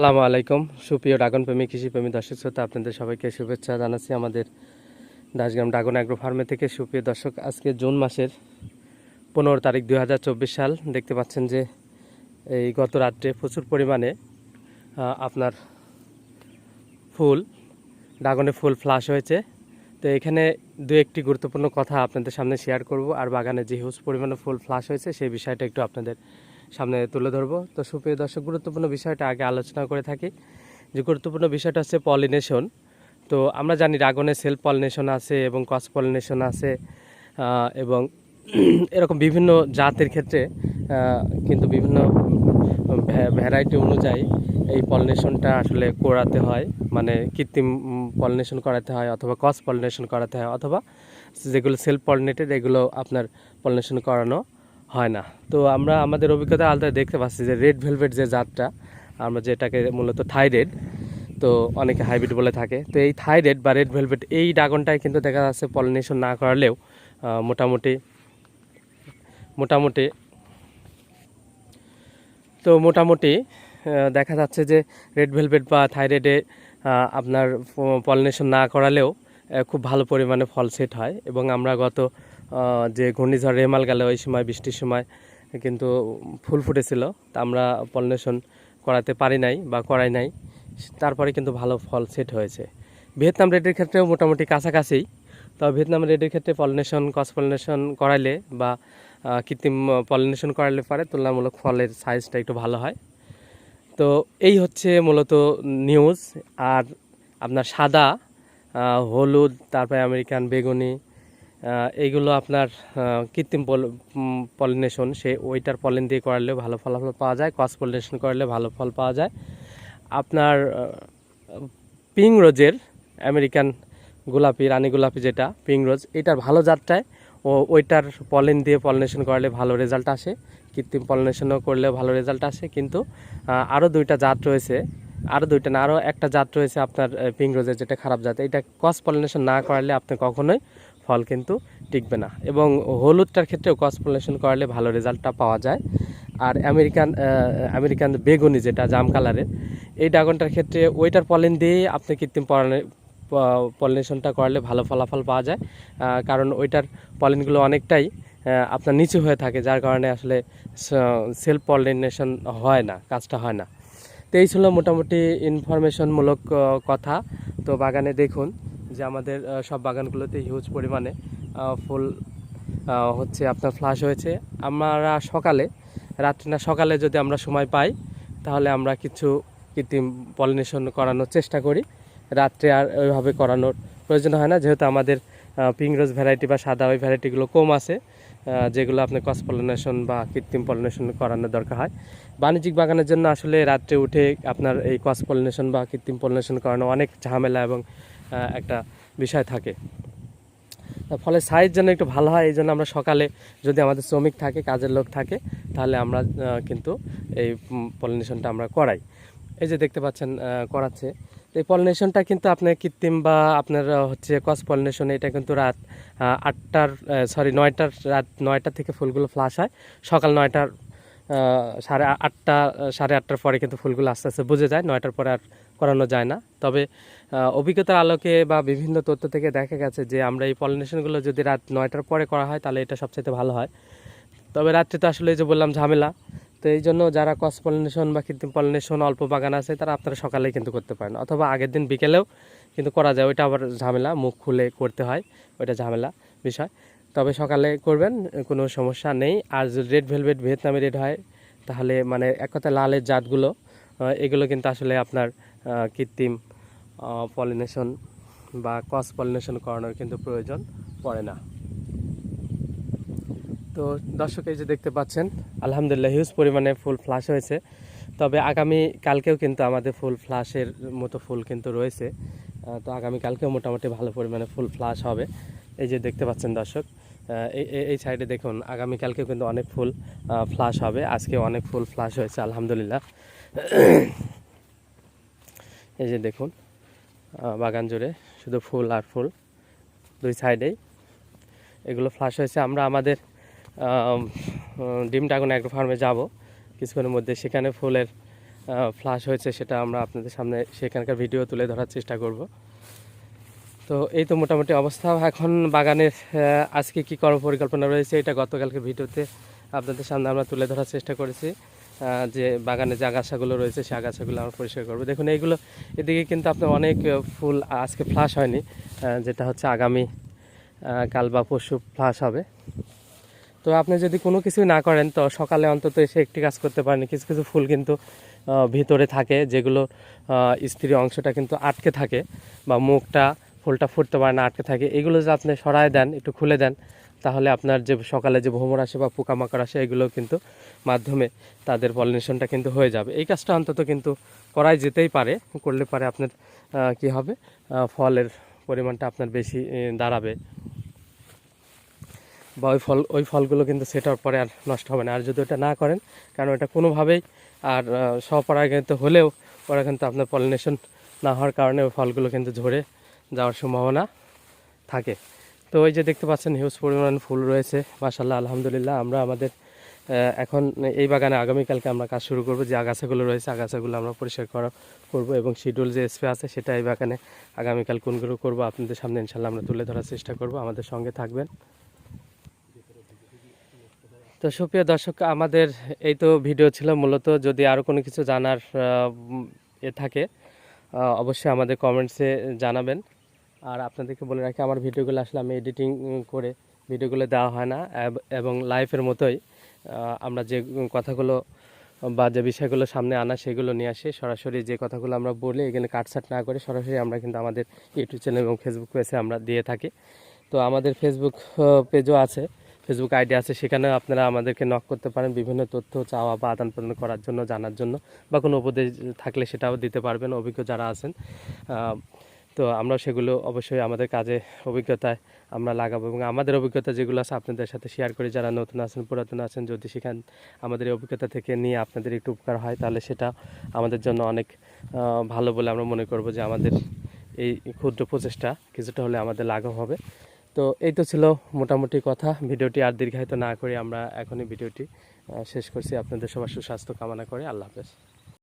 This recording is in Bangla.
আসসালামু আলাইকুম। সুপ্রিয় ড্রাগন প্রেমী কৃষিপ্রেমী দর্শক শ্রোতা, আপনাদের সবাইকে শুভেচ্ছা জানাচ্ছি আমাদের দাসগ্রাম ড্রাগন অ্যাগ্রো ফার্মে থেকে। সুপ্রিয় দর্শক, আজকে জুন মাসের পনেরো তারিখ দু হাজার চব্বিশ সাল। দেখতে পাচ্ছেন যে এই গত রাত্রে প্রচুর পরিমাণে আপনার ফুল ড্রাগনে ফুল ফ্লাশ হয়েছে। তো এখানে দু একটি গুরুত্বপূর্ণ কথা আপনাদের সামনে শেয়ার করব। আর বাগানে যে হিউজ পরিমাণে ফুল ফ্লাশ হয়েছে, সেই বিষয়টা একটু আপনাদের সামনে তুলে ধরবো। তো সুপ্রিয় দর্শক, গুরুত্বপূর্ণ বিষয়টা আগে আলোচনা করে থাকি। যে গুরুত্বপূর্ণ বিষয়টা হচ্ছে পলিনেশন তো আমরা জানি ড্রাগনে সেলফ পলিনেশন আছে এবং ক্রস পলিনেশন আছে এবং এরকম বিভিন্ন জাতের ক্ষেত্রে কিন্তু বিভিন্ন ভ্যারাইটি অনুযায়ী এই পলিনেশনটা আসলে করাতে হয়। মানে কৃত্রিম পলিনেশন করাতে হয় অথবা ক্রস পলিনেশন করাতে হয় অথবা যেগুলো সেলফ পলিনেটেড এগুলো আপনার পলিনেশন করানো হয় না। তো আমরা আমাদের অভিজ্ঞতা আলাদা দেখতে পাচ্ছি যে রেড ভেলভেট যে জাতটা, আমরা যেটাকে মূলত থাইরেড তো অনেকে হাইব্রিড বলে থাকে। তো এই থাইরেড বা রেড ভেলভেট এই ড্রাগনটাই কিন্তু দেখা যাচ্ছে পলিনেশন না করালেও মোটামুটি মোটামুটি, তো মোটামুটি দেখা যাচ্ছে যে রেড ভেলভেট বা থাইরয়েডে আপনার পলিনেশন না করালেও খুব ভালো পরিমাণে ফল সেট হয়। এবং আমরা গত যে ঘূর্ণিঝড় রেমাল গেল ওই সময়, বৃষ্টির সময়, কিন্তু ফুল ফুটেছিল। তা আমরা পলিনেশন করাতে পারি নাই বা করাই নাই। তারপরে কিন্তু ভালো ফল সেট হয়েছে। ভিয়েতনাম রেডের ক্ষেত্রেও মোটামুটি কাছাকাছি। তবে ভিয়েতনাম রেডের ক্ষেত্রে পলিনেশন, কস পলিনেশন করাইলে বা কৃত্রিম পলিনেশন করাইলে পারে তুলনামূলক ফলের সাইজটা একটু ভালো হয়। তো এই হচ্ছে মূলত নিউজ। আর আপনার সাদা হলুদ, তারপরে আমেরিকান বেগুনি এইগুলো আপনার কৃত্রিম পলিনেশন, সে ওইটার পলিন দিয়ে করালেও ভালো ফলাফল পাওয়া যায় ক্রস পলিনেশন করলে ভালো ফল পাওয়া যায়। আপনার পিং রোজের আমেরিকান গোলাপি, রানী গোলাপি যেটা পিং রোজ এটার ভালো জাতটায় ও ওইটার পলিন দিয়ে পলিনেশন করলে ভালো রেজাল্ট আসে। কৃত্রিম পলিনেশনও করলেও ভালো রেজাল্ট আসে, কিন্তু আরও দুইটা জাত রয়েছে। আরও দুইটা না আরও একটা জাত রয়েছে আপনার পিং রোজের যেটা খারাপ জাত। এটা ক্রস পলিনেশন না করালে আপনি কখনোই ফল কিন্তু টিকবে না। এবং হলুদটার ক্ষেত্রেও ক্রস পলিনেশন করালে ভালো রেজাল্টটা পাওয়া যায়। আর আমেরিকান আমেরিকান বেগুনি যেটা, জাম কালারের, এই ড্রাগনটার ক্ষেত্রে ওইটার পলেন দিয়ে আপনি কৃত্রিম পলিনেশনটা করালে ভালো ফলাফল পাওয়া যায়। কারণ ওইটার পলিনগুলো অনেকটাই আপনার নিচু হয়ে থাকে, যার কারণে আসলে সেলফ পলিনেশন হয় না, কাজটা হয় না। তো এই ছিল মোটামুটি ইনফরমেশনমূলক কথা। তো বাগানে দেখুন। যে আমাদের সব বাগানগুলোতে হিউজ পরিমাণে ফুল হচ্ছে আপনার ফ্লাশ হয়েছে। আমরা সকালে, রাত্রি না, সকালে যদি আমরা সময় পাই, তাহলে আমরা কিছু কৃত্রিম পলিনেশন করানোর চেষ্টা করি। রাত্রে আর ওইভাবে করানোর প্রয়োজন হয় না, যেহেতু আমাদের পিংরোজ ভ্যারাইটি বা সাদা ওই ভ্যারাইটিগুলো কম আছে যেগুলো আপনি ক্রস পলিনেশন বা কৃত্রিম পলিনেশন করানোর দরকার হয়। বাণিজ্যিক বাগানের জন্য আসলে রাত্রে উঠে আপনার এই ক্রস পলিনেশন বা কৃত্রিম পলিনেশন করানো অনেক ঝামেলা এবং একটা বিষয় থাকে। ফলে সাইজ যেন একটু ভালো হয়, এই জন্য আমরা সকালে যদি আমাদের শ্রমিক থাকে, কাজের লোক থাকে, তাহলে আমরা কিন্তু এই পলিনেশনটা আমরা করাই। এই যে দেখতে পাচ্ছেন করাচ্ছে। এই পলিনেশনটা কিন্তু আপনার কৃত্রিম বা আপনার হচ্ছে কস পলিনেশন, এটা কিন্তু রাত আটটার সরি নয়টার রাত, নয়টা থেকে ফুলগুলো ফ্লাশ হয়। সকাল নয়টার সাড়ে আটটা সাড়ে আটটার পরে কিন্তু ফুলগুলো আস্তে আস্তে বুঝে যায়, নয়টার পরে আর করানো যায় না। তবে অভিজ্ঞতার আলোকে বা বিভিন্ন তথ্য থেকে দেখা গেছে যে আমরা এই পলিনেশনগুলো যদি রাত নয়টার পরে করা হয়, তাহলে এটা সবচেয়ে ভালো হয়। তবে রাত্রে তো আসলে যে বললাম ঝামেলা, তো এই জন্য যারা কস পলিনেশন বা কৃত্রিম পলিনেশন, অল্প বাগান আছে, তারা আপনারা সকালেই কিন্তু করতে পারেন, অথবা আগের দিন বিকেলেও কিন্তু করা যায়। ওইটা আবার ঝামেলা, মুখ খুলে করতে হয়, ওইটা ঝামেলা বিষয়। তবে সকালে করবেন, কোনো সমস্যা নেই। আর রেড ভেলভেট ভিয়েতনামি রেড হয়, তাহলে মানে এক কথা লালের জাতগুলো এগুলো কিন্তু আসলে আপনার কৃত্রিম পলিনেশন বা ক্রস পলিনেশন করানোর কিন্তু প্রয়োজন পড়ে না। তো দর্শক, এই যে দেখতে পাচ্ছেন, আলহামদুলিল্লাহ হিউজ পরিমাণে ফুল ফ্লাশ হয়েছে। তবে আগামী কালকেও কিন্তু আমাদের ফুল ফ্লাশের মতো ফুল কিন্তু রয়েছে। তো আগামী কালকেও মোটামুটি ভালো পরিমাণে ফুল ফ্লাশ হবে। এই যে দেখতে পাচ্ছেন দর্শক এই সাইডে দেখুন আগামী কালকেও কিন্তু অনেক ফুল ফ্লাশ হবে। আজকে অনেক ফুল ফ্লাশ হয়েছে, আলহামদুলিল্লাহ। এই যে দেখুন বাগান জুড়ে শুধু ফুল আর ফুল দুই সাইডেই এগুলো ফ্লাশ হয়েছে। আমরা আমাদের ডিম ড্রাগন অ্যাগ্রো ফার্মে যাব। কিছুক্ষণের মধ্যে সেখানে ফুলের ফ্লাশ হয়েছে, সেটা আমরা আপনাদের সামনে, সেখানকার ভিডিও তুলে ধরার চেষ্টা করব। তো এই তো মোটামুটি অবস্থা। এখন বাগানের আজকে কি কর্ম পরিকল্পনা রয়েছে এটা গতকালকে ভিডিওতে আপনাদের সামনে আমরা তুলে ধরার চেষ্টা করেছি যে বাগানে যে আগাছাগুলো রয়েছে সেই আগাছাগুলো আমরা পরিষ্কার করব। দেখুন, এইগুলো এদিকে কিন্তু আপনার অনেক ফুল আজকে ফ্লাশ হয়নি যেটা হচ্ছে আগামী কাল বা পরশু ফ্লাশ হবে। তো আপনি যদি কোনো কিছুই না করেন, তো সকালে অন্তত এসে একটি কাজ করতে পারেন। কিছু কিছু ফুল কিন্তু ভিতরে থাকে, যেগুলো স্ত্রী অংশটা কিন্তু আটকে থাকে বা মুখটা ফুলটা ফুটতে পারে না আটকে থাকে। এগুলো যদি আপনি সরায় দেন একটু খুলে দেন তাহলে আপনার যে সকালে যে ভ্রমর আসে বা পোকামাকড় আসে এগুলো কিন্তু মাধ্যমে তাদের পলিনেশনটা কিন্তু হয়ে যাবে। এই কাজটা অন্তত কিন্তু করাই যেতেই পারে করলে পারে আপনার কি হবে? ফলের পরিমাণটা আপনার বেশি দাঁড়াবে। বা ওই ফল ওই ফলগুলো কিন্তু সেটার পরে আর নষ্ট হবে না। আর যদি ওটা না করেন কারণ এটা কোনোভাবেই আর আহ, স্বপরাগায়িত হলেও ওরা কিন্তু আপনার পলিনেশন না হওয়ার কারণে ওই ফলগুলো কিন্তু ঝরে যাওয়ার সম্ভাবনা থাকে। তো ওই যে দেখতে পাচ্ছেন, হিউজ পরিমাণ ফুল রয়েছে। মাসাল্লাহ আলহামদুলিল্লাহ, আমরা আমাদের এখন এই বাগানে আগামীকালকে আমরা কাজ শুরু করব। যে আগাছাগুলো রয়েছে, আগাছাগুলো আমরা পরিষ্কার করা করব এবং শিডিউল যে স্প্রে আছে, সেটা এই বাগানে আগামীকাল কোনগুলো করব আপনাদের সামনে ইনশাল্লাহ আমরা তুলে ধরার চেষ্টা করব। আমাদের সঙ্গে থাকবেন। তো সুপ্রিয় দর্শক, আমাদের এই তো ভিডিও ছিল মূলত, যদি আরও কোনো কিছু জানার এ থাকে অবশ্যই আমাদের কমেন্টসে জানাবেন। আর আপনাদেরকে বলে রাখি, আমার ভিডিওগুলো আসলে আমি এডিটিং করে ভিডিওগুলো দেওয়া হয় না, এবং লাইফের মতোই আমরা যে কথাগুলো বা যে বিষয়গুলো সামনে আনা সেগুলো নিয়ে আসি। সরাসরি যে কথাগুলো আমরা বলি এখানে কাটছাট না করে সরাসরি আমরা কিন্তু আমাদের ইউটিউব চ্যানেল এবং ফেসবুক পেজে আমরা দিয়ে থাকি। তো আমাদের ফেসবুক পেজও আছে ফেসবুক আইডি আছে সেখানে আপনারা আমাদেরকে নক করতে পারেন, বিভিন্ন তথ্য, চাওয়া বা আদান প্রদান করার জন্য, জানার জন্য, বা কোনো উপদেশ থাকলে সেটাও দিতে পারবেন, অভিজ্ঞ যারা আছেন। তো আমরা সেগুলো অবশ্যই আমাদের কাজে অভিজ্ঞতায় আমরা লাগাবো এবং আমাদের অভিজ্ঞতা যেগুলো আছে আপনাদের সাথে শেয়ার করি। যারা নতুন আছেন, পুরাতন আছেন, যদি সেখান আমাদের এই অভিজ্ঞতা থেকে নিয়ে আপনাদের একটু উপকার হয়, তাহলে সেটা আমাদের জন্য অনেক ভালো বলে আমরা মনে করব যে আমাদের এই ক্ষুদ্র প্রচেষ্টা কিছুটা হলে আমাদের লাঘব হবে। তো এই তো ছিল মোটামুটি কথা। ভিডিওটি আর দীর্ঘায়িত না করে আমরা এখনই ভিডিওটি শেষ করছি। আপনাদের সবার সুস্বাস্থ্য কামনা করে। আল্লাহ হাফেজ।